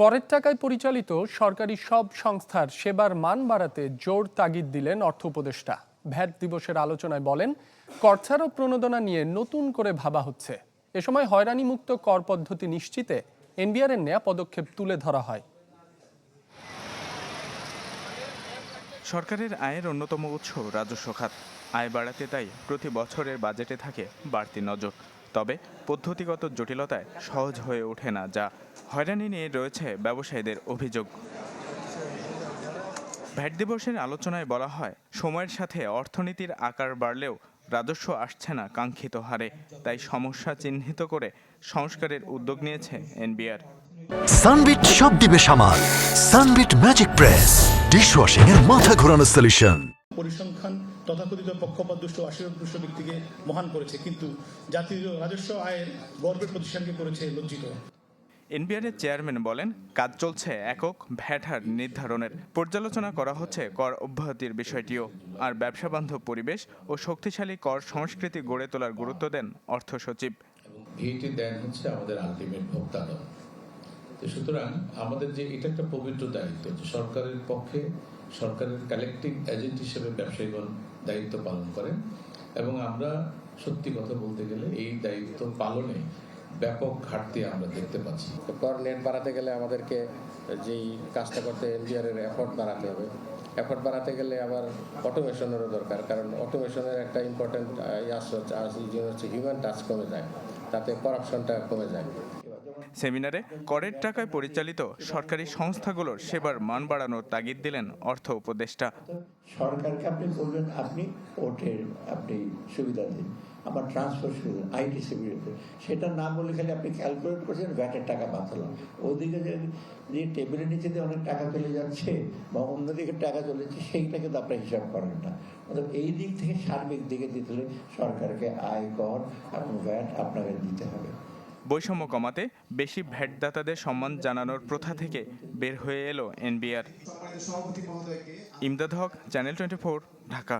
করের টাকায় পরিচালিত সরকারি সব সংস্থার সেবার মান বাড়াতে জোর তাগিদ দিলেন অর্থ উপদেষ্টা। ভ্যাট দিবসের আলোচনায় বলেন কর ছাড় প্রণোদনা নিয়ে নতুন করে ভাবা হচ্ছে। এ সময় হয়রানিমুক্ত কর পদ্ধতি নিশ্চিতে এনবিআর এর নেয়া পদক্ষেপ তুলে ধরা হয়। সরকারের আয়ের অন্যতম উৎস রাজস্ব খাত। আয় বাড়াতে তাই প্রতি বছরের বাজেটে থাকে বাড়তি নজর। তবে পদ্ধতিগত জটিলতায় সহজ হয়ে ওঠে না, যা হয়রানি নিয়ে রয়েছে ব্যবসায়ীদের অভিযোগ। ভ্যাট দিবসের আলোচনায় বলা হয়, সময়ের সাথে অর্থনীতির আকার বাড়লেও রাজস্ব আসছে না কাঙ্ক্ষিত হারে, তাই সমস্যা চিহ্নিত করে সংস্কারের উদ্যোগ নিয়েছে এনবিআর। সানবিট সব দিবে সামাল। সানবিট ম্যাজিক প্রেস ডিশওয়াশিং এর মাথা ঘোরানো সলিউশন পরিসংখ্যান তথাকথিত পক্ষপাতদুষ্ট আশীর্বাদদুষ্ট ব্যক্তিকে মহান করেছে কিন্তু জাতীয় রাজস্ব আয়ের গর্বের প্রতিষ্ঠানকে করেছে লজ্জিত। এনবিআরের চেয়ারম্যান বলেন কাজ চলছে একক ভ্যাট হার নির্ধারণের। পর্যালোচনা করা হচ্ছে কর অব্যাহতির বিষয়টিও। আর ব্যবসা বান্ধব পরিবেশ ও শক্তিশালী কর সংস্কৃতি গড়ে তোলার গুরুত্ব দেন অর্থ সচিব। ভিটি দেন হচ্ছে আমাদের আলটিমেট ভোক্তাগণ তো সুতরাং আমাদের যে এটা একটা পবিত্র দায়িত্ব সরকারের পক্ষে সরকারের কালেকটিভ এজেন্ট হিসেবে ব্যবসায়ীগণ দায়িত্ব পালন করেন এবং আমরা সত্যি কথা বলতে গেলে এই দায়িত্ব পালনে ব্যাপক ঘাটতি আমরা দেখতে পাচ্ছি। কর নেট বাড়াতে গেলে আমাদেরকে যেই কাজটা করতে এনবিআর এর এফোর্ট বাড়াতে হবে। এফোর্ট বাড়াতে গেলে আবার অটোমেশনেরও দরকার, কারণ অটোমেশনের একটা ইম্পর্টেন্ট হচ্ছে হিউম্যান টাচ কমে যায়, তাতে করাপশনটা কমে যায়। সেমিনারে করের টাকায় পরিচালিত সরকারি সংস্থাগুলোর সেবার মান বাড়ানোর তাগিদ দিলেন অর্থ উপদেষ্টা। সরকারকে আপনি বলবেন, আপনি ওটের আপনি সুবিধা দিন। আমার ট্রান্সফার সুবিধা আইটি সুবিধা সেটা না বলে খালি আপনি ক্যালকুলেট করছেন, ভ্যাটের টাকা বাঁচালাম ওদিকে যে টেবিলের নিচে দিয়ে অনেক টাকা চলে যাচ্ছে বা অন্যদিকে টাকা চলে যাচ্ছে, সেইটা কিন্তু আপনার হিসাব করেন না। অর্থাৎ এই দিক থেকে সার্বিক দিকে দিতে হলে সরকারকে আয়, কর এবং ভ্যাট আপনাকে দিতে হবে। বৈষম্য কমাতে বেশি ভ্যাটদাতাদের সম্মান জানানোর প্রথা থেকে বের হয়ে এলো NBR. Imdad Haque channel twenty Dhaka.